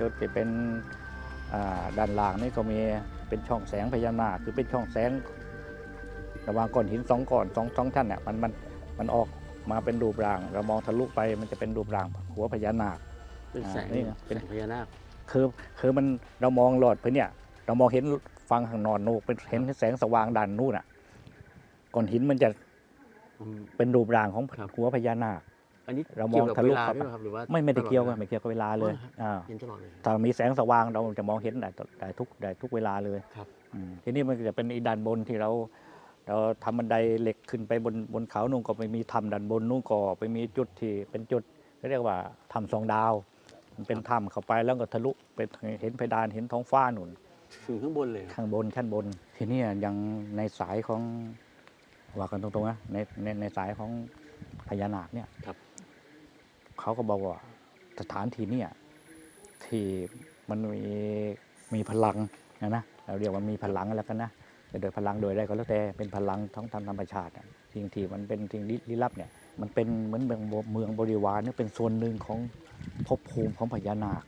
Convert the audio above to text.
จุดที่เป็นอ่าด้านล่างนี่ก็มีเป็นช่องแสงพญานาคคือเป็นช่องแสงระหว่างก้อนหินสองก้อนสองสองท่านเนี่ยมันมันมันออกมาเป็นรูปร่าง เรามองทะลุไปมันจะเป็นรูปร่างหัวพญานาคเป็นแสงอ่านี่นะเป็เป็นนพญานาคคือคือมันเรามองหลอดไปเนี่ย เรามองเห็นฟังข้างนอนนูนเป็นเห็นแสงสว่างด้านนู่นอะก้อนหินมันจะอืมเป็นรูปร่างของครับหัวพญานาค อันนี้เรามองกี่ยวกับทะลุเวลาเข้าไปด้วยเหรอครับหรือว่าไม่ไม่ได้ตลอเกี่ยวกันลไม่เกี่ยวกับเวลาเลยอ๋อครับอ่าเห็นตลอดเลยถ้ามีแสงสว่างเราจะมองเห็นได้ตได้ทุกได้ทุกเวลาเลยครับอืมทีนี้มันก็จะเป็นอีด้านบนที่เราเราทำบันไดเหล็กขึ้นไปบนบนเขานู่นก็ไปมีถ้ำด้านบนนู่นก็ไปมีจุดที่เป็นจุดเขาเรียกว่าถ้ำสองดาว มันเป็นถ้ำเข้าไปแล้วก็ทะลุไปเห็นเพดานเห็นท้องฟ้าหนุนถึงข้างบนเลยข้างบนชั้นบน ทีนี้ยังในสายของว่ากันตรงๆนะในในในสายของพญานาคเนี่ยครับ เขาก็บอกว่าสถานที่เนี่ยที่มันมีมีพลังนะนะเราเรียกว่ามีพลังแล้วกันนะแต่โดยพลังโดยอะไรก็แล้วแต่เป็นพลังท้องทางธรรมชาติสิ่งที่มันเป็นสิ่งลี้ลับเนี่ยมันเป็นเหมือนเมืองเมืองบริวารเนี่ยเป็นส่วนหนึ่งของภพภูมิของพญานาค